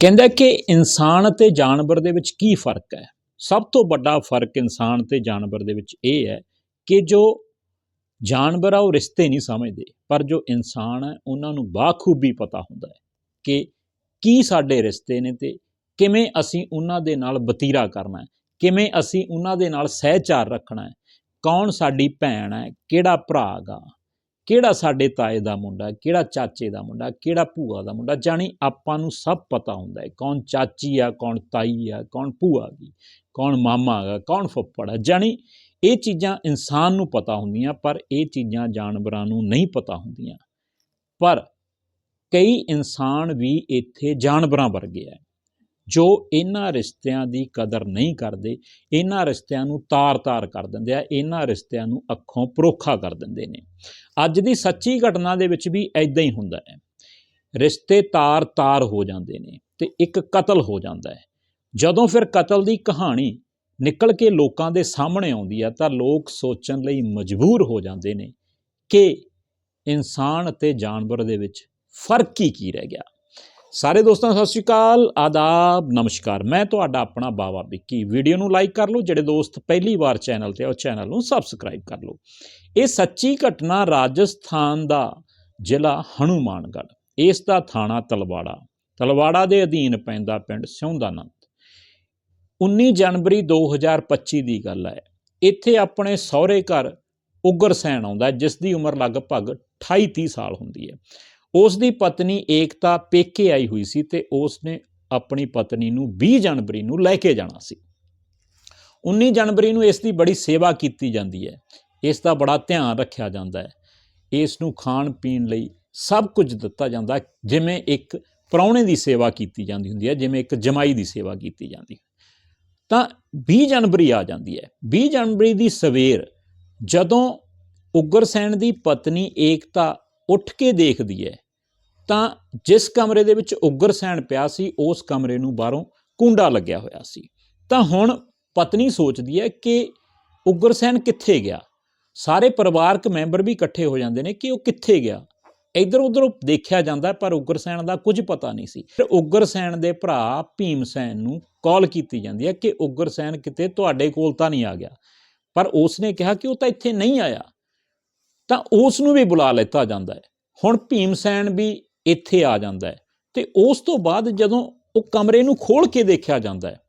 ਕਹਿੰਦਾ ਕਿ ਇਨਸਾਨ ਅਤੇ ਜਾਨਵਰ ਦੇ ਵਿੱਚ ਕੀ ਫ਼ਰਕ ਹੈ? ਸਭ ਤੋਂ ਵੱਡਾ ਫ਼ਰਕ ਇਨਸਾਨ ਤੇ ਜਾਨਵਰ ਦੇ ਵਿੱਚ ਇਹ ਹੈ ਕਿ ਜੋ ਜਾਨਵਰ ਆ, ਉਹ ਰਿਸ਼ਤੇ ਨਹੀਂ ਸਮਝਦੇ, ਪਰ ਜੋ ਇਨਸਾਨ ਹੈ, ਉਹਨਾਂ ਨੂੰ ਬਾਖੂਬੀ ਪਤਾ ਹੁੰਦਾ ਹੈ ਕਿ ਕੀ ਸਾਡੇ ਰਿਸ਼ਤੇ ਨੇ ਤੇ ਕਿਵੇਂ ਅਸੀਂ ਉਹਨਾਂ ਦੇ ਨਾਲ ਬਤੀਰਾ ਕਰਨਾ ਹੈ, ਕਿਵੇਂ ਅਸੀਂ ਉਹਨਾਂ ਦੇ ਨਾਲ ਸਹਿਚਾਰ ਰੱਖਣਾ ਹੈ, ਕੌਣ ਸਾਡੀ ਭੈਣ ਹੈ, ਕਿਹੜਾ ਭਰਾ ਗਾ ਕਿਹੜਾ ਸਾਡੇ ਤਾਏ ਦਾ ਮੁੰਡਾ ਕਿਹੜਾ ਚਾਚੇ ਦਾ ਮੁੰਡਾ ਕਿਹੜਾ ਭੂਆ ਦਾ ਮੁੰਡਾ ਜਾਣੀ ਆਪਾਂ ਨੂੰ ਸਭ ਪਤਾ ਹੁੰਦਾ ਹੈ ਕੌਣ ਚਾਚੀ ਆ, ਕੌਣ ਤਾਈ ਆ, ਕੌਣ ਭੂਆ ਗੀ ਕੌਣ ਮਾਮਾ ਆ ਕੌਣ ਫੁੱਫੜ ਆ ਜਾਣੀ ਇਹ ਚੀਜ਼ਾਂ ਇਨਸਾਨ ਨੂੰ ਪਤਾ ਹੁੰਦੀਆਂ, ਪਰ ਇਹ ਚੀਜ਼ਾਂ ਜਾਨਵਰਾਂ ਨੂੰ ਨਹੀਂ ਪਤਾ ਹੁੰਦੀਆਂ। ਪਰ ਕਈ ਇਨਸਾਨ ਵੀ ਇੱਥੇ ਜਾਨਵਰਾਂ ਵਰਗੇ ਆ ਜੋ ਇਹਨਾਂ ਰਿਸ਼ਤਿਆਂ ਦੀ ਕਦਰ ਨਹੀਂ ਕਰਦੇ, ਇਹਨਾਂ ਰਿਸ਼ਤਿਆਂ ਨੂੰ ਤਾਰ-ਤਾਰ ਕਰ ਦਿੰਦੇ ਆ, ਇਹਨਾਂ ਰਿਸ਼ਤਿਆਂ ਨੂੰ ਅੱਖੋਂ ਪਰੋਖਾ ਕਰ ਦਿੰਦੇ ਨੇ। ਅੱਜ ਦੀ ਸੱਚੀ ਘਟਨਾ ਦੇ ਵਿੱਚ ਵੀ ਐਦਾਂ ਹੀ ਹੁੰਦਾ ਹੈ। ਰਿਸ਼ਤੇ ਤਾਰ-ਤਾਰ ਹੋ ਜਾਂਦੇ ਨੇ ਤੇ ਇੱਕ ਕਤਲ ਹੋ ਜਾਂਦਾ ਹੈ। ਜਦੋਂ ਫਿਰ ਕਤਲ ਦੀ ਕਹਾਣੀ ਨਿਕਲ ਕੇ ਲੋਕਾਂ ਦੇ ਸਾਹਮਣੇ ਆਉਂਦੀ ਆ, ਤਾਂ ਲੋਕ ਸੋਚਣ ਲਈ ਮਜਬੂਰ ਹੋ ਜਾਂਦੇ ਨੇ ਕਿ ਇਨਸਾਨ ਅਤੇ ਜਾਨਵਰ ਦੇ ਵਿੱਚ ਫ਼ਰਕ ਕੀ ਕੀ ਰਹਿ ਗਿਆ। ਸਾਰੇ ਦੋਸਤਾਂ, ਸਤਿ ਸ਼੍ਰੀ ਅਕਾਲ, ਆਦਾਬ, ਨਮਸਕਾਰ। ਮੈਂ ਤੁਹਾਡਾ ਆਪਣਾ ਬਾਵਾ ਵਿੱਕੀ। ਵੀਡੀਓ ਨੂੰ ਲਾਈਕ ਕਰ ਲਓ, ਜਿਹੜੇ ਦੋਸਤ ਪਹਿਲੀ ਵਾਰ ਚੈਨਲ ਤੇ ਆ, ਉਹ ਚੈਨਲ ਨੂੰ ਸਬਸਕ੍ਰਾਈਬ ਕਰ ਲਓ। ਇਹ ਸੱਚੀ ਘਟਨਾ ਰਾਜਸਥਾਨ ਦਾ ਜ਼ਿਲ੍ਹਾ ਹਨੂਮਾਨਗੜ੍ਹ। ਇਸ ਦਾ ਥਾਣਾ ਤਲਵਾੜਾ। ਤਲਵਾੜਾ ਦੇ ਅਧੀਨ ਪੈਂਦਾ ਪਿੰਡ ਸਿਉਂਦਾਨੰਦ। 19 ਜਨਵਰੀ 2025 ਦੀ ਗੱਲ ਹੈ। ਇੱਥੇ ਆਪਣੇ ਸਹੁਰੇ ਘਰ ਉਗਰਸੈਨ ਆਉਂਦਾ ਜਿਸ ਦੀ ਉਮਰ ਲਗਭਗ 28 30 ਸਾਲ ਹੁੰਦੀ ਹੈ। ਉਸ ਦੀ ਪਤਨੀ ਏਕਤਾ ਪੇਕੇ ਆਈ ਹੋਈ ਸੀ ਤੇ ਉਸ ਨੇ ਆਪਣੀ ਪਤਨੀ ਨੂੰ 20 ਜਨਵਰੀ ਨੂੰ ਲੈ ਕੇ ਜਾਣਾ ਸੀ। 19 ਜਨਵਰੀ ਨੂੰ ਇਸ ਦੀ ਬੜੀ ਸੇਵਾ ਕੀਤੀ ਜਾਂਦੀ ਹੈ। ਇਸ ਦਾ ਬੜਾ ਧਿਆਨ ਰੱਖਿਆ ਜਾਂਦਾ ਹੈ। ਇਸ ਨੂੰ ਖਾਣ ਪੀਣ ਲਈ ਸਭ ਕੁਝ ਦਿੱਤਾ ਜਾਂਦਾ ਜਿਵੇਂ ਇੱਕ ਪ੍ਰਾਹੁਣੇ ਦੀ ਸੇਵਾ ਕੀਤੀ ਜਾਂਦੀ ਹੁੰਦੀ ਹੈ, ਜਿਵੇਂ ਇੱਕ ਜਮਾਈ ਦੀ ਸੇਵਾ ਕੀਤੀ ਜਾਂਦੀ ਹੈ। ਤਾਂ 20 ਜਨਵਰੀ ਆ ਜਾਂਦੀ ਹੈ। 20 ਜਨਵਰੀ ਦੀ ਸਵੇਰ ਜਦੋਂ ਉਗਰਸੈਨ ਦੀ ਪਤਨੀ ਏਕਤਾ ਉੱਠ ਕੇ ਦੇਖਦੀ ਹੈ ਤਾਂ ਜਿਸ ਕਮਰੇ ਦੇ ਵਿੱਚ ਉਗਰਸੈਨ ਪਿਆ ਸੀ ਉਸ ਕਮਰੇ ਨੂੰ ਬਾਹਰੋਂ ਕੁੰਡਾ ਲੱਗਿਆ ਹੋਇਆ ਸੀ। ਤਾਂ ਹੁਣ ਪਤਨੀ ਸੋਚਦੀ ਹੈ ਕਿ ਉਗਰਸੈਨ ਕਿੱਥੇ ਗਿਆ? ਸਾਰੇ ਪਰਿਵਾਰਕ ਮੈਂਬਰ ਵੀ ਇਕੱਠੇ ਹੋ ਜਾਂਦੇ ਨੇ ਕਿ ਉਹ ਕਿੱਥੇ ਗਿਆ? ਇਧਰ ਉਧਰ ਦੇਖਿਆ ਜਾਂਦਾ ਹੈ, ਪਰ ਉਗਰਸੈਨ ਦਾ ਕੁਝ ਪਤਾ ਨਹੀਂ ਸੀ। ਫਿਰ ਉਗਰਸੈਨ ਦੇ ਭਰਾ ਭੀਮਸੈਨ ਨੂੰ ਕਾਲ ਕੀਤੀ ਜਾਂਦੀ ਹੈ ਕਿ ਉਗਰਸੈਨ ਕਿਤੇ ਤੁਹਾਡੇ ਕੋਲ ਤਾਂ ਨਹੀਂ ਆ ਗਿਆ। ਪਰ ਉਸ ਨੇ ਕਿਹਾ ਕਿ ਉਹ ਤਾਂ ਇੱਥੇ ਨਹੀਂ ਆਇਆ। ਤਾਂ ਉਸ ਨੂੰ ਵੀ ਬੁਲਾ ਲਿੱਤਾ ਜਾਂਦਾ ਹੈ। ਹੁਣ ਭੀਮਸੈਨ ਵੀ ਇੱਥੇ ਆ ਜਾਂਦਾ ਹੈ। ਤੇ ਉਸ ਤੋਂ ਬਾਅਦ ਜਦੋਂ ਉਹ ਕਮਰੇ ਨੂੰ ਖੋਲ ਕੇ ਦੇਖਿਆ ਜਾਂਦਾ ਹੈ,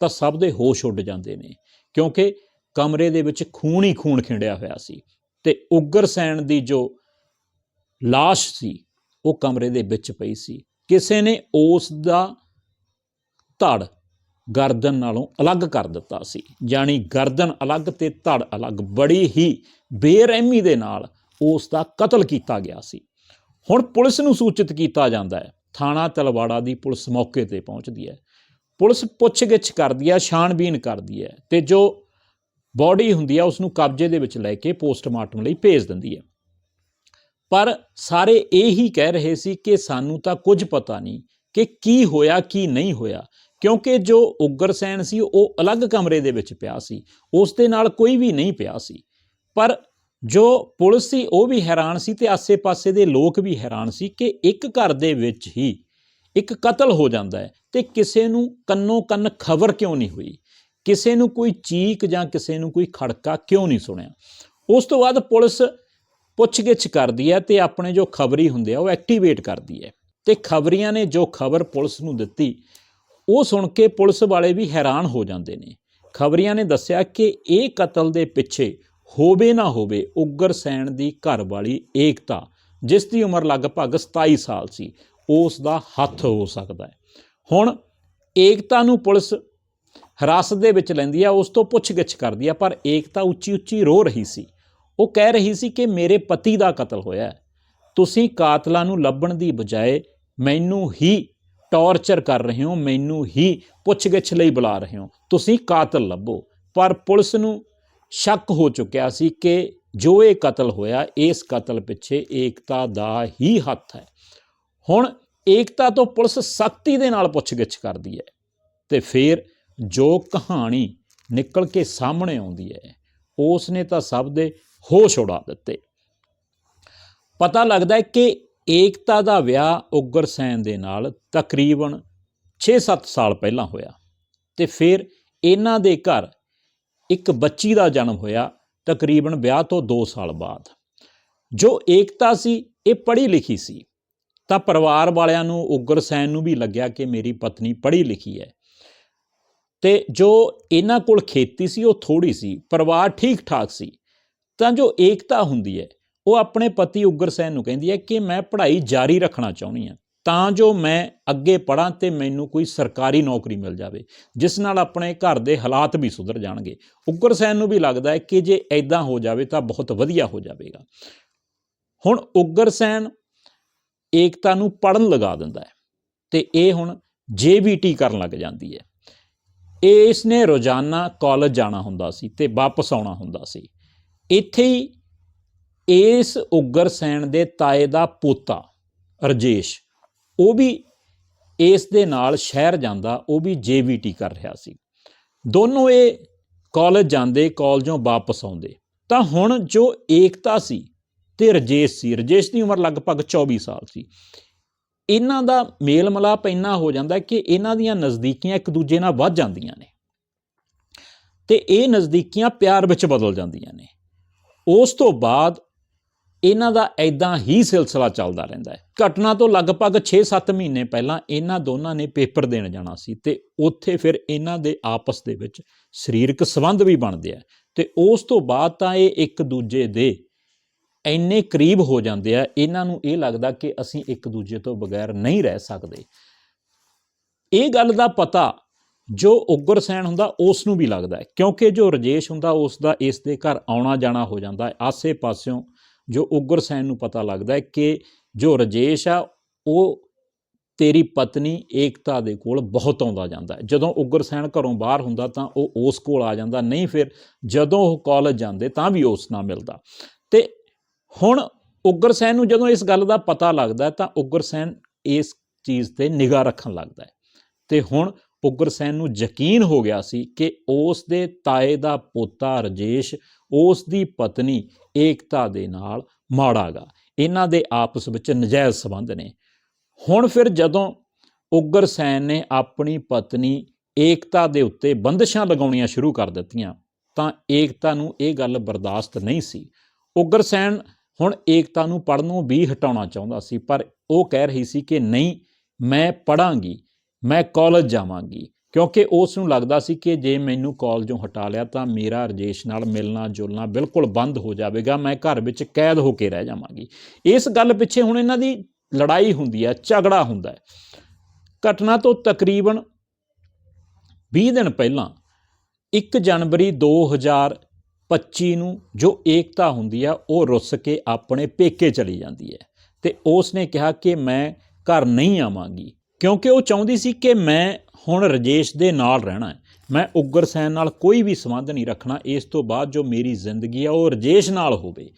ਤਾਂ ਸਭ ਦੇ ਹੋਸ਼ ਉੱਡ ਜਾਂਦੇ ਨੇ, ਕਿਉਂਕਿ ਕਮਰੇ ਦੇ ਵਿੱਚ ਖੂਨ ਹੀ ਖੂਨ ਖਿੰਡਿਆ ਹੋਇਆ ਸੀ ਤੇ ਉਗਰਸੈਨ ਦੀ ਜੋ ਲਾਸ਼ ਸੀ, ਉਹ ਕਮਰੇ ਦੇ ਵਿੱਚ ਪਈ ਸੀ। ਕਿਸੇ ਨੇ ਉਸ ਦਾ ਧੜ ਗਰਦਨ ਨਾਲੋਂ ਅਲੱਗ ਕਰ ਦਿੱਤਾ ਸੀ ਜਾਣੀ ਗਰਦਨ ਅਲੱਗ ਤੇ ਧੜ ਅਲੱਗ, ਬੜੀ ਹੀ ਬੇਰਹਿਮੀ ਦੇ ਨਾਲ ਉਸ ਦਾ ਕਤਲ ਕੀਤਾ ਗਿਆ ਸੀ। ਹੁਣ ਪੁਲਿਸ ਨੂੰ ਸੂਚਿਤ ਕੀਤਾ ਜਾਂਦਾ ਹੈ। ਥਾਣਾ ਤਲਵਾੜਾ ਦੀ ਪੁਲਿਸ ਮੌਕੇ ਤੇ ਪਹੁੰਚਦੀ ਹੈ। ਪੁਲਿਸ ਪੁੱਛਗਿੱਛ ਕਰਦੀ ਹੈ ਛਾਣਬੀਨ ਕਰਦੀ ਹੈ ਤੇ ਜੋ ਬਾਡੀ ਹੁੰਦੀ ਹੈ ਉਸ ਨੂੰ ਕਬਜ਼ੇ ਦੇ ਵਿੱਚ ਲੈ ਕੇ ਪੋਸਟਮਾਰਟਮ ਲਈ ਭੇਜ ਦਿੰਦੀ ਹੈ। ਪਰ ਸਾਰੇ ਇਹੀ ਕਹਿ ਰਹੇ ਸੀ ਕਿ ਸਾਨੂੰ ਤਾਂ ਕੁਝ ਪਤਾ ਨਹੀਂ ਕਿ ਕੀ ਹੋਇਆ, ਕੀ ਨਹੀਂ ਹੋਇਆ, ਕਿਉਂਕਿ ਜੋ ਉਗਰਸੈਨ ਸੀ, ਉਹ ਅਲੱਗ ਕਮਰੇ ਦੇ ਵਿੱਚ ਪਿਆ ਸੀ। ਉਸ ਦੇ ਨਾਲ ਕੋਈ ਵੀ ਨਹੀਂ ਪਿਆ ਸੀ। ਪਰ ਜੋ ਪੁਲਿਸ ਸੀ, ਉਹ ਵੀ ਹੈਰਾਨ ਸੀ ਤੇ ਆਸੇ-ਪਾਸੇ ਦੇ ਲੋਕ ਵੀ ਹੈਰਾਨ ਸੀ ਕਿ ਇੱਕ ਘਰ ਦੇ ਵਿੱਚ ਹੀ ਇੱਕ ਕਤਲ ਹੋ ਜਾਂਦਾ ਹੈ ਤੇ ਕਿਸੇ ਨੂੰ ਕੰਨੋ ਕੰਨ ਖਬਰ ਕਿਉਂ ਨਹੀਂ ਹੋਈ? ਕਿਸੇ ਨੂੰ ਕੋਈ ਚੀਕ ਜਾਂ ਕਿਸੇ ਨੂੰ ਕੋਈ ਖੜਕਾ ਕਿਉਂ ਨਹੀਂ ਸੁਣਿਆ? ਉਸ ਤੋਂ ਬਾਅਦ ਪੁਲਿਸ ਪੁੱਛਗਿੱਛ ਕਰਦੀ ਹੈ ਤੇ ਆਪਣੇ ਜੋ ਖਬਰੀ ਹੁੰਦੇ ਆ, ਉਹ ਐਕਟੀਵੇਟ ਕਰਦੀ ਹੈ। ਤੇ ਖਬਰੀਆਂ ਨੇ ਜੋ ਖਬਰ ਪੁਲਿਸ ਨੂੰ ਦਿੱਤੀ, ਉਹ ਸੁਣ ਕੇ ਪੁਲਿਸ ਵਾਲੇ ਵੀ ਹੈਰਾਨ ਹੋ ਜਾਂਦੇ ਨੇ। ਖਬਰੀਆਂ ਨੇ ਦੱਸਿਆ ਕਿ ਇਹ ਕਤਲ ਦੇ ਪਿੱਛੇ ਹੋਵੇ ਨਾ ਹੋਵੇ ਉਗਰਸੈਨ ਦੀ ਘਰ ਵਾਲੀ ਏਕਤਾ, ਜਿਸ ਦੀ ਉਮਰ ਲਗਭਗ 27 ਸਾਲ ਸੀ ਉਸ ਦਾ ਹੱਥ ਹੋ ਸਕਦਾ ਹੈ। ਹੁਣ ਏਕਤਾ ਨੂੰ ਪੁਲਿਸ ਹਿਰਾਸਤ ਦੇ ਵਿੱਚ ਲੈਂਦੀ ਆ, ਉਸ ਤੋਂ ਪੁੱਛਗਿੱਛ ਕਰਦੀ ਆ, ਪਰ ਏਕਤਾ ਉੱਚੀ ਉੱਚੀ ਰੋ ਰਹੀ ਸੀ। ਉਹ ਕਹਿ ਰਹੀ ਸੀ ਕਿ ਮੇਰੇ ਪਤੀ ਦਾ ਕਤਲ ਹੋਇਆ ਹੈ। ਤੁਸੀਂ ਕਾਤਲਾਂ ਨੂੰ ਲੱਭਣ ਦੀ ਬਜਾਏ ਮੈਨੂੰ ਹੀ ਟੌਰਚਰ ਕਰ ਰਹੇ ਹੋ, ਮੈਨੂੰ ਹੀ ਪੁੱਛਗਿੱਛ ਲਈ ਬੁਲਾ ਰਹੇ ਹੋ। ਤੁਸੀਂ ਕਾਤਲ ਲੱਭੋ, ਪਰ ਪੁਲਿਸ ਨੂੰ ਸ਼ੱਕ ਹੋ ਚੁੱਕਿਆ ਸੀ ਕਿ ਜੋ ਇਹ ਕਤਲ ਹੋਇਆ, ਇਸ ਕਤਲ ਪਿੱਛੇ ਏਕਤਾ ਦਾ ਹੀ ਹੱਥ ਹੈ। ਹੁਣ ਏਕਤਾ ਤੋਂ ਪੁਲਿਸ ਸਖਤੀ ਦੇ ਨਾਲ ਪੁੱਛਗਿੱਛ ਕਰਦੀ ਹੈ ਤੇ ਫਿਰ ਜੋ ਕਹਾਣੀ ਨਿਕਲ ਕੇ ਸਾਹਮਣੇ ਆਉਂਦੀ ਹੈ ਉਸ ਨੇ ਤਾਂ ਸਭ ਦੇ ਹੋਸ਼ ਉਡਾ ਦਿੱਤੇ। ਪਤਾ ਲੱਗਦਾ ਹੈ ਕਿ ਏਕਤਾ ਦਾ ਵਿਆਹ ਉਗਰਸੈਨ ਦੇ ਨਾਲ ਤਕਰੀਬਨ 6-7 ਸਾਲ ਪਹਿਲਾਂ ਹੋਇਆ ਤੇ ਫਿਰ ਇਹਨਾਂ ਦੇ ਘਰ ਇੱਕ ਬੱਚੀ ਦਾ ਜਨਮ ਹੋਇਆ ਤਕਰੀਬਨ ਵਿਆਹ ਤੋਂ 2 ਸਾਲ ਬਾਅਦ। ਜੋ ਏਕਤਾ ਸੀ, ਇਹ ਪੜ੍ਹੀ ਲਿਖੀ ਸੀ। ਤਾਂ ਪਰਿਵਾਰ ਵਾਲਿਆਂ ਨੂੰ ਉਗਰਸੈਨ ਨੂੰ ਵੀ ਲੱਗਿਆ ਕਿ ਮੇਰੀ ਪਤਨੀ ਪੜ੍ਹੀ ਲਿਖੀ ਹੈ। ਤੇ ਜੋ ਇਹਨਾਂ ਕੋਲ ਖੇਤੀ ਸੀ, ਉਹ ਥੋੜੀ ਸੀ, ਪਰਿਵਾਰ ਠੀਕ ਠਾਕ ਸੀ। ਤਾਂ ਜੋ ਏਕਤਾ ਹੁੰਦੀ ਹੈ, ਉਹ ਆਪਣੇ ਪਤੀ ਉਗਰਸੈਨ ਨੂੰ ਕਹਿੰਦੀ ਹੈ ਕਿ ਮੈਂ ਪੜ੍ਹਾਈ ਜਾਰੀ ਰੱਖਣਾ ਚਾਹੁੰਦੀ ਹਾਂ। ਤਾਂ ਜੋ ਮੈਂ ਅੱਗੇ ਪੜਾਂ ਤੇ ਮੈਨੂੰ ਕੋਈ ਸਰਕਾਰੀ ਨੌਕਰੀ ਮਿਲ ਜਾਵੇ, ਜਿਸ ਨਾਲ ਆਪਣੇ ਘਰ ਦੇ ਹਾਲਾਤ ਵੀ ਸੁਧਰ ਜਾਣਗੇ। ਉਗਰਸੈਨ ਨੂੰ ਵੀ ਲੱਗਦਾ ਹੈ ਕਿ ਜੇ ਐਦਾਂ ਹੋ ਜਾਵੇ ਤਾਂ ਬਹੁਤ ਵਧੀਆ ਹੋ ਜਾਵੇਗਾ। ਹੁਣ ਉਗਰਸੈਨ ਏਕਤਾ ਨੂੰ ਪੜਨ ਲਗਾ ਦਿੰਦਾ ਹੈ ਤੇ ਇਹ ਹੁਣ ਜੇਬੀਟੀ ਕਰਨ ਲੱਗ ਜਾਂਦੀ ਹੈ। ਇਸ ਨੇ ਰੋਜ਼ਾਨਾ ਕਾਲਜ ਜਾਣਾ ਹੁੰਦਾ ਸੀ ਤੇ ਵਾਪਸ ਆਉਣਾ ਹੁੰਦਾ ਸੀ। ਇੱਥੇ ਹੀ ਇਸ ਉੱਗਰ ਸੈਨ ਦੇ ਤਾਏ ਦਾ ਪੋਤਾ ਰਜੇਸ਼ ਉਹ ਵੀ ਇਸ ਦੇ ਨਾਲ ਸ਼ਹਿਰ ਜਾਂਦਾ, ਉਹ ਵੀ ਜੇਬੀਟੀ ਕਰ ਰਿਹਾ ਸੀ। ਦੋਨੋਂ ਇਹ ਕਾਲਜ ਜਾਂਦੇ, ਕਾਲਜੋਂ ਵਾਪਸ ਆਉਂਦੇ। ਤਾਂ ਹੁਣ ਜੋ ਏਕਤਾ ਸੀ ਤੇ ਰਜੇਸ਼ ਸੀ, ਰਜੇਸ਼ ਦੀ ਉਮਰ ਲਗਭਗ 24 ਸਾਲ ਸੀ। ਇਹਨਾਂ ਦਾ ਮੇਲ ਮਲਾਪ ਇੰਨਾ ਹੋ ਜਾਂਦਾ ਕਿ ਇਹਨਾਂ ਦੀਆਂ ਨਜ਼ਦੀਕੀਆਂ ਇੱਕ ਦੂਜੇ ਨਾਲ ਵੱਧ ਜਾਂਦੀਆਂ ਨੇ। ਤੇ ਇਹ ਨਜ਼ਦੀਕੀਆਂ ਪਿਆਰ ਵਿੱਚ ਬਦਲ ਜਾਂਦੀਆਂ ਨੇ। ਉਸ ਤੋਂ ਬਾਅਦ ਇਹਨਾਂ ਦਾ ਐਦਾਂ ਹੀ ਸਿਲਸਿਲਾ ਚੱਲਦਾ ਰਹਿੰਦਾ ਹੈ। ਘਟਨਾ ਤੋਂ ਲਗਭਗ 6-7 ਮਹੀਨੇ ਪਹਿਲਾਂ ਇਹਨਾਂ ਦੋਨਾਂ ਨੇ ਪੇਪਰ ਦੇਣ ਜਾਣਾ ਸੀ ਤੇ ਉੱਥੇ ਫਿਰ ਇਹਨਾਂ ਦੇ ਆਪਸ ਦੇ ਵਿੱਚ ਸਰੀਰਕ ਸੰਬੰਧ ਵੀ ਬਣਦੇ ਆ ਤੇ ਉਸ ਤੋਂ ਬਾਅਦ ਤਾਂ ਇਹ ਇੱਕ ਦੂਜੇ ਦੇ ਇੰਨੇ ਕਰੀਬ ਹੋ ਜਾਂਦੇ ਆ, ਇਹਨਾਂ ਨੂੰ ਇਹ ਲੱਗਦਾ ਕਿ ਅਸੀਂ ਇੱਕ ਦੂਜੇ ਤੋਂ ਬਗੈਰ ਨਹੀਂ ਰਹਿ ਸਕਦੇ। ਇਹ ਗੱਲ ਦਾ ਪਤਾ ਜੋ ਉਗਰਸੈਨ ਹੁੰਦਾ, ਉਸ ਨੂੰ ਵੀ ਲੱਗਦਾ ਹੈ, ਕਿਉਂਕਿ ਜੋ ਰਜੇਸ਼ ਹੁੰਦਾ, ਉਸ ਦਾ ਇਸ ਦੇ ਘਰ ਆਉਣਾ ਜਾਣਾ ਹੋ ਜਾਂਦਾ ਹੈ ਆਸੇ ਪਾਸਿਓਂ ਜੋ ਉਗਰਸੈਨ ਨੂੰ ਪਤਾ ਲੱਗਦਾ ਹੈ ਕਿ ਜੋ ਰਜੇਸ਼ ਆ, ਉਹ ਤੇਰੀ ਪਤਨੀ ਏਕਤਾ ਦੇ ਕੋਲ ਬਹੁਤ ਆਉਂਦਾ ਜਾਂਦਾ ਹੈ। ਜਦੋਂ ਉਗਰਸੈਨ ਘਰੋਂ ਬਾਹਰ ਹੁੰਦਾ ਤਾਂ ਉਹ ਉਸ ਕੋਲ ਆ ਜਾਂਦਾ, ਨਹੀਂ ਫਿਰ ਜਦੋਂ ਉਹ ਕਾਲਜ ਜਾਂਦੇ ਤਾਂ ਵੀ ਉਸ ਨਾਲ ਮਿਲਦਾ। ਤੇ ਹੁਣ ਉਗਰਸੈਨ ਨੂੰ ਜਦੋਂ ਇਸ ਗੱਲ ਦਾ ਪਤਾ ਲੱਗਦਾ ਹੈ ਤਾਂ ਉਗਰਸੈਨ ਇਸ ਚੀਜ਼ ਤੇ ਨਿਗਾਹ ਰੱਖਣ ਲੱਗਦਾ ਹੈ। ਤੇ ਹੁਣ ਉਗਰਸੈਨ ਨੂੰ ਯਕੀਨ ਹੋ ਗਿਆ ਸੀ ਕਿ ਉਸ ਦੇ ਤਾਏ ਦਾ ਪੋਤਾ ਰਜੇਸ਼ ਉਸ ਦੀ ਪਤਨੀ ਏਕਤਾ ਦੇ ਨਾਲ ਮਾੜਾਗਾ। ਇਹਨਾਂ ਦੇ ਆਪਸ ਵਿੱਚ ਨਜਾਇਜ਼ ਸੰਬੰਧ ਨੇ। ਹੁਣ ਫਿਰ ਜਦੋਂ ਉਗਰਸੈਨ ਨੇ ਆਪਣੀ ਪਤਨੀ ਏਕਤਾ ਦੇ ਉੱਤੇ ਬੰਦਸ਼ਾਂ ਲਗਾਉਣੀਆਂ ਸ਼ੁਰੂ ਕਰ ਦਿੱਤੀਆਂ, ਤਾਂ ਏਕਤਾ ਨੂੰ ਇਹ ਗੱਲ ਬਰਦਾਸ਼ਤ ਨਹੀਂ ਸੀ। ਉਗਰਸੈਨ ਹੁਣ ਏਕਤਾ ਨੂੰ ਪੜਨੋਂ ਵੀ ਹਟਾਉਣਾ ਚਾਹੁੰਦਾ ਸੀ, ਪਰ ਉਹ ਕਹਿ ਰਹੀ ਸੀ ਕਿ ਨਹੀਂ, ਮੈਂ ਪੜਾਂਗੀ ਮੈਂ ਕਾਲਜ ਜਾਵਾਂਗੀ। ਕਿਉਂਕਿ ਉਸ ਨੂੰ ਲੱਗਦਾ ਸੀ ਕਿ ਜੇ ਮੈਨੂੰ ਕਾਲਜੋਂ ਹਟਾ ਲਿਆ ਤਾਂ ਮੇਰਾ ਰਜੇਸ਼ ਨਾਲ ਮਿਲਣਾ ਜੁਲਣਾ ਬਿਲਕੁਲ ਬੰਦ ਹੋ ਜਾਵੇਗਾ, ਮੈਂ ਘਰ ਵਿੱਚ ਕੈਦ ਹੋ ਕੇ ਰਹਿ ਜਾਵਾਂਗੀ। ਇਸ ਗੱਲ ਪਿੱਛੇ ਹੁਣ ਇਹਨਾਂ ਦੀ ਲੜਾਈ ਹੁੰਦੀ ਹੈ, ਝਗੜਾ ਹੁੰਦਾ ਹੈ। ਘਟਨਾ ਤੋਂ ਤਕਰੀਬਨ 20 ਦਿਨ ਪਹਿਲਾਂ 1 ਜਨਵਰੀ 2025 ਨੂੰ ਜੋ ਏਕਤਾ ਹੁੰਦੀ ਆ ਉਹ ਰੁੱਸ ਕੇ ਆਪਣੇ ਪੇਕੇ ਚਲੀ ਜਾਂਦੀ ਹੈ ਤੇ ਉਸ ਨੇ ਕਿਹਾ ਕਿ ਮੈਂ ਘਰ ਨਹੀਂ ਆਵਾਂਗੀ। ਕਿਉਂਕਿ ਉਹ ਚਾਹੁੰਦੀ ਸੀ ਕਿ ਮੈਂ ਹੁਣ ਰਜੇਸ਼ ਦੇ ਨਾਲ ਰਹਿਣਾ ਹੈ। ਮੈਂ ਉਗਰਸੈਨ ਨਾਲ ਕੋਈ ਵੀ ਸੰਬੰਧ ਨਹੀਂ ਰੱਖਣਾ। ਇਸ ਤੋਂ ਬਾਅਦ ਜੋ ਮੇਰੀ ਜ਼ਿੰਦਗੀ ਆ, ਉਹ ਰਜੇਸ਼ ਨਾਲ ਹੋਵੇ।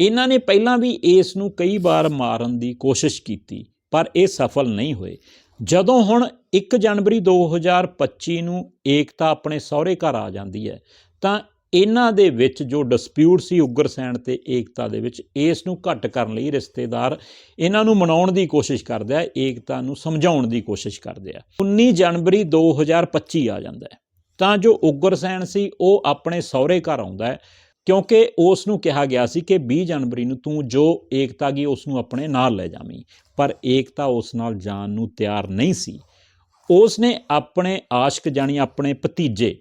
ਇਹਨਾਂ ਨੇ ਪਹਿਲਾਂ ਵੀ ਇਸ ਨੂੰ ਕਈ ਵਾਰ ਮਾਰਨ ਦੀ ਕੋਸ਼ਿਸ਼ ਕੀਤੀ, ਪਰ ਇਹ ਸਫਲ ਨਹੀਂ ਹੋਏ। ਜਦੋਂ ਹੁਣ 1 ਜਨਵਰੀ 2025 ਨੂੰ ਏਕਤਾ ਆਪਣੇ ਸਹੁਰੇ ਘਰ ਆ ਜਾਂਦੀ ਹੈ, ਤਾਂ ਇਹਨਾਂ ਦੇ ਵਿੱਚ ਜੋ ਡਿਸਪਿਊਟ ਸੀ ਉਗਰਸੈਨ ਤੇ ਏਕਤਾ ਦੇ ਵਿੱਚ, ਇਸ ਨੂੰ ਘੱਟ ਕਰਨ ਲਈ ਰਿਸ਼ਤੇਦਾਰ ਇਹਨਾਂ ਨੂੰ ਮਨਾਉਣ ਦੀ ਕੋਸ਼ਿਸ਼ ਕਰਦੇ ਆ, ਏਕਤਾ ਨੂੰ ਸਮਝਾਉਣ ਦੀ ਕੋਸ਼ਿਸ਼ ਕਰਦੇ ਆ। 19 ਜਨਵਰੀ 2025 ਆ ਜਾਂਦਾ ਹੈ। ਤਾਂ ਜੋ ਉਗਰਸੈਨ ਸੀ, ਉਹ ਆਪਣੇ ਸਹੁਰੇ ਘਰ ਆਉਂਦਾ ਹੈ, ਕਿਉਂਕਿ ਉਸ ਨੂੰ ਕਿਹਾ ਗਿਆ ਸੀ ਕਿ 20 ਜਨਵਰੀ ਨੂੰ ਤੂੰ ਜੋ ਏਕਤਾ ਗਈ, ਉਸ ਨੂੰ ਆਪਣੇ ਨਾਲ ਲੈ ਜਾਵੀਂ। ਪਰ ਏਕਤਾ ਉਸ ਨਾਲ ਜਾਣ ਨੂੰ ਤਿਆਰ ਨਹੀਂ ਸੀ। ਉਸ ਨੇ ਆਪਣੇ ਆਸ਼ਕ ਜਾਨੀ ਆਪਣੇ ਭਤੀਜੇ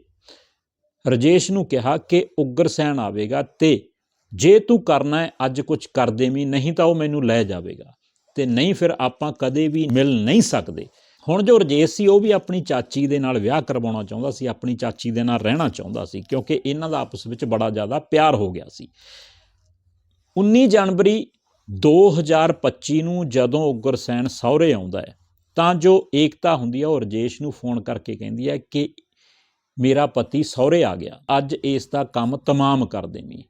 ਰਜੇਸ਼ ਨੂੰ ਕਿਹਾ ਕਿ ਉਗਰਸੈਨ ਆਵੇਗਾ ਤੇ ਜੇ ਤੂੰ ਕਰਨਾ ਹੈ, ਅੱਜ ਕੁਝ ਕਰ ਦੇਵੀਂ ਨਹੀਂ ਤਾਂ ਉਹ ਮੈਨੂੰ ਲੈ ਜਾਵੇਗਾ ਤੇ ਨਹੀਂ ਫਿਰ ਆਪਾਂ ਕਦੇ ਵੀ ਮਿਲ ਨਹੀਂ ਸਕਦੇ। ਹੁਣ ਜੋ ਰਜੇਸ਼ ਸੀ, ਉਹ ਵੀ ਆਪਣੀ ਚਾਚੀ ਦੇ ਨਾਲ ਵਿਆਹ ਕਰਵਾਉਣਾ ਚਾਹੁੰਦਾ ਸੀ, ਆਪਣੀ ਚਾਚੀ ਦੇ ਨਾਲ ਰਹਿਣਾ ਚਾਹੁੰਦਾ ਸੀ, ਕਿਉਂਕਿ ਇਹਨਾਂ ਦਾ ਆਪਸ ਵਿੱਚ ਬੜਾ ਜ਼ਿਆਦਾ ਪਿਆਰ ਹੋ ਗਿਆ ਸੀ। 19 ਜਨਵਰੀ 2025 ਨੂੰ ਜਦੋਂ ਉਗਰਸੈਨ ਸਹੁਰੇ ਆਉਂਦਾ ਹੈ, ਤਾਂ ਜੋ ਏਕਤਾ ਹੁੰਦੀ ਹੈ, ਉਹ ਰਜੇਸ਼ ਨੂੰ ਫੋਨ ਕਰਕੇ ਕਹਿੰਦੀ ਹੈ ਕਿ ਮੇਰਾ ਪਤੀ ਸਹੁਰੇ ਆ ਗਿਆ। ਅੱਜ ਇਸ ਦਾ ਕੰਮ ਤਮਾਮ ਕਰ ਦੇਵੀਂ।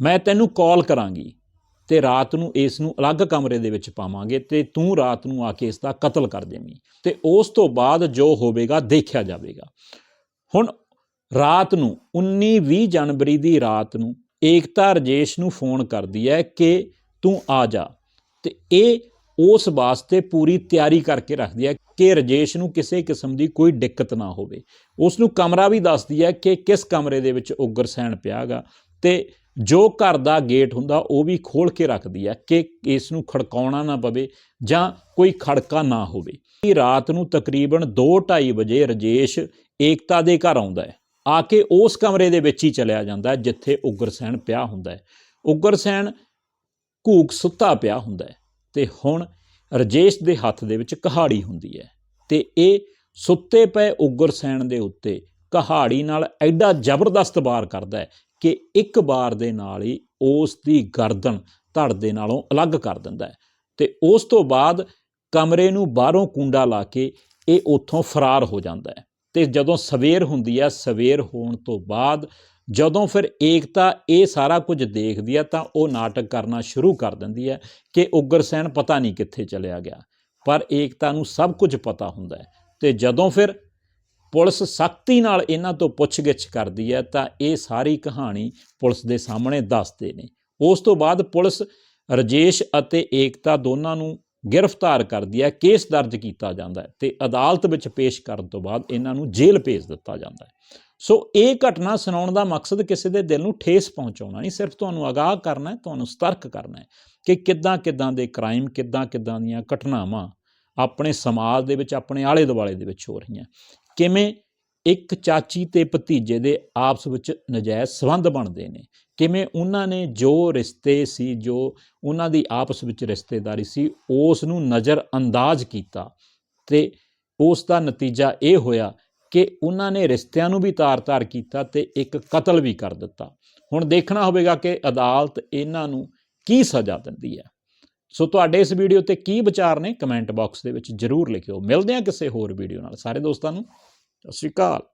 ਮੈਂ ਤੈਨੂੰ ਕਾਲ ਕਰਾਂਗੀ ਤੇ ਰਾਤ ਨੂੰ ਇਸ ਨੂੰ ਅਲੱਗ ਕਮਰੇ ਦੇ ਵਿੱਚ ਪਾਵਾਂਗੇ ਤੇ ਤੂੰ ਰਾਤ ਨੂੰ ਆ ਕੇ ਇਸ ਦਾ ਕਤਲ ਕਰ ਦੇਵੀਂ ਤੇ ਉਸ ਤੋਂ ਬਾਅਦ ਜੋ ਹੋਵੇਗਾ ਦੇਖਿਆ ਜਾਵੇਗਾ। ਹੁਣ ਰਾਤ ਨੂੰ 19-20 ਜਨਵਰੀ ਦੀ ਰਾਤ ਨੂੰ ਏਕਤਾ ਰਜੇਸ਼ ਨੂੰ ਫੋਨ ਕਰਦੀ ਹੈ ਕਿ ਤੂੰ ਆ ਜਾ ਤੇ ਇਹ ਉਸ ਵਾਸਤੇ ਪੂਰੀ ਤਿਆਰੀ ਕਰਕੇ ਰੱਖਦੀ ਹੈ ਕਿ ਰਜੇਸ਼ ਨੂੰ ਕਿਸੇ ਕਿਸਮ ਦੀ ਕੋਈ ਦਿੱਕਤ ਨਾ ਹੋਵੇ। ਉਸ ਨੂੰ ਕਮਰਾ ਵੀ ਦੱਸਦੀ ਹੈ ਕਿ ਕਿਸ ਕਮਰੇ ਦੇ ਵਿੱਚ ਉਗਰਸੈਨ ਪਿਆਗਾ ਤੇ ਜੋ ਘਰ ਦਾ ਗੇਟ ਹੁੰਦਾ ਉਹ ਵੀ ਖੋਲ ਕੇ ਰੱਖਦੀ ਹੈ ਕਿ ਇਸ ਨੂੰ ਖੜਕਾਉਣਾ ਨਾ ਪਵੇ ਜਾਂ ਕੋਈ ਖੜਕਾ ਨਾ ਹੋਵੇ। ਰਾਤ ਨੂੰ ਤਕਰੀਬਨ 2:30 ਵਜੇ ਰਜੇਸ਼ ਏਕਤਾ ਦੇ ਘਰ ਆਉਂਦਾ ਹੈ। ਆ ਕੇ ਉਸ ਕਮਰੇ ਦੇ ਵਿੱਚ ਹੀ ਚਲਿਆ ਜਾਂਦਾ ਜਿੱਥੇ ਉਗਰਸੈਨ ਪਿਆ ਹੁੰਦਾ ਹੈ। ਉਗਰਸੈਨ ਘੂਕ ਸੁੱਤਾ ਪਿਆ ਹੁੰਦਾ ਹੈ ਤੇ ਹੁਣ ਰਜੇਸ਼ ਦੇ ਹੱਥ ਦੇ ਵਿੱਚ ਕਹਾੜੀ ਹੁੰਦੀ ਹੈ ਤੇ ਇਹ ਸੁੱਤੇ ਪਏ ਉਗਰਸੈਨ ਦੇ ਉੱਤੇ ਕਹਾੜੀ ਨਾਲ ਐਡਾ ਜ਼ਬਰਦਸਤ ਵਾਰ ਕਰਦਾ ਹੈ ਕਿ ਇੱਕ ਵਾਰ ਦੇ ਨਾਲ ਹੀ ਉਸ ਦੀ ਗਰਦਨ ਧੜ ਦੇ ਨਾਲੋਂ ਅਲੱਗ ਕਰ ਦਿੰਦਾ ਹੈ। ਤੇ ਉਸ ਤੋਂ ਬਾਅਦ ਕਮਰੇ ਨੂੰ ਬਾਹਰੋਂ ਕੁੰਡਾ ਲਾ ਕੇ ਇਹ ਉੱਥੋਂ ਫਰਾਰ ਹੋ ਜਾਂਦਾ ਹੈ। ਤੇ ਜਦੋਂ ਸਵੇਰ ਹੁੰਦੀ ਹੈ, ਸਵੇਰ ਹੋਣ ਤੋਂ ਬਾਅਦ ਜਦੋਂ ਫਿਰ ਏਕਤਾ ਇਹ ਸਾਰਾ ਕੁਝ ਦੇਖਦੀ ਹੈ ਤਾਂ ਉਹ ਨਾਟਕ ਕਰਨਾ ਸ਼ੁਰੂ ਕਰ ਦਿੰਦੀ ਹੈ ਕਿ ਉਗਰਸੈਨ ਪਤਾ ਨਹੀਂ ਕਿੱਥੇ ਚਲਿਆ ਗਿਆ। ਪਰ ਏਕਤਾ ਨੂੰ ਸਭ ਕੁਝ ਪਤਾ ਹੁੰਦਾ ਹੈ ਤੇ ਜਦੋਂ ਫਿਰ ਪੁਲਿਸ ਸਖਤੀ ਨਾਲ ਇਹਨਾਂ ਤੋਂ ਪੁੱਛਗਿੱਛ ਕਰਦੀ ਹੈ ਤਾਂ ਇਹ ਸਾਰੀ ਕਹਾਣੀ ਪੁਲਿਸ ਦੇ ਸਾਹਮਣੇ ਦੱਸਦੇ ਨੇ। ਉਸ ਤੋਂ ਬਾਅਦ ਪੁਲਿਸ ਰਜੇਸ਼ ਅਤੇ ਏਕਤਾ ਦੋਨਾਂ ਨੂੰ ਗ੍ਰਿਫਤਾਰ ਕਰਦੀ ਹੈ, ਕੇਸ ਦਰਜ ਕੀਤਾ ਜਾਂਦਾ ਹੈ ਤੇ ਅਦਾਲਤ ਵਿੱਚ ਪੇਸ਼ ਕਰਨ ਤੋਂ ਬਾਅਦ ਇਹਨਾਂ ਨੂੰ ਜੇਲ੍ਹ ਭੇਜ ਦਿੱਤਾ ਜਾਂਦਾ ਹੈ। ਸੋ ਇਹ ਘਟਨਾ ਸੁਣਾਉਣ ਦਾ ਮਕਸਦ ਕਿਸੇ ਦੇ ਦਿਲ ਨੂੰ ਠੇਸ ਪਹੁੰਚਾਉਣਾ ਨਹੀਂ, ਸਿਰਫ ਤੁਹਾਨੂੰ ਅਗਾਹ ਕਰਨਾ ਹੈ, ਤੁਹਾਨੂੰ ਸਤਰਕ ਕਰਨਾ ਹੈ ਕਿ ਕਿੱਦਾਂ ਕਿੱਦਾਂ ਦੇ ਕ੍ਰਾਈਮ ਕਿੱਦਾਂ ਕਿੱਦਾਂ ਦੀਆਂ ਘਟਨਾਵਾਂ ਆਪਣੇ ਸਮਾਜ ਦੇ ਵਿੱਚ, ਆਪਣੇ ਆਲੇ ਦੁਆਲੇ ਦੇ ਵਿੱਚ ਹੋ ਰਹੀਆਂ। ਕਿਵੇਂ ਇੱਕ ਚਾਚੀ ਤੇ ਭਤੀਜੇ ਦੇ ਆਪਸ ਵਿੱਚ ਨਜਾਇਜ਼ ਸਬੰਧ ਬਣਦੇ ਨੇ, ਕਿਵੇਂ ਉਹਨਾਂ ਨੇ ਜੋ ਰਿਸ਼ਤੇ ਸੀ, ਜੋ ਉਹਨਾਂ ਦੀ ਆਪਸ ਵਿੱਚ ਰਿਸ਼ਤੇਦਾਰੀ ਸੀ, ਉਸ ਨੂੰ ਨਜ਼ਰ ਅੰਦਾਜ਼ ਕੀਤਾ ਤੇ ਉਸ ਦਾ ਨਤੀਜਾ ਇਹ ਹੋਇਆ ਕਿ ਉਹਨਾਂ ਨੇ ਰਿਸ਼ਤਿਆਂ ਨੂੰ ਵੀ ਤਾਰ-ਤਾਰ ਕੀਤਾ ਤੇ ਇੱਕ ਕਤਲ ਵੀ ਕਰ ਦਿੱਤਾ। ਹੁਣ ਦੇਖਣਾ ਹੋਵੇਗਾ ਕਿ ਅਦਾਲਤ ਇਹਨਾਂ ਨੂੰ ਕੀ ਸਜ਼ਾ ਦਿੰਦੀ ਹੈ। ਸੋ ਤੁਹਾਡੇ ਇਸ ਵੀਡੀਓ ਤੇ ਕੀ ਵਿਚਾਰ ਨੇ ਕਮੈਂਟ ਬਾਕਸ ਦੇ ਵਿੱਚ ਜਰੂਰ ਲਿਖਿਓ। ਮਿਲਦੇ ਹਾਂ ਕਿਸੇ ਹੋਰ ਵੀਡੀਓ ਨਾਲ। ਸਾਰੇ ਦੋਸਤਾਂ ਨੂੰ ਸਤਿ ਸ਼੍ਰੀ ਅਕਾਲ।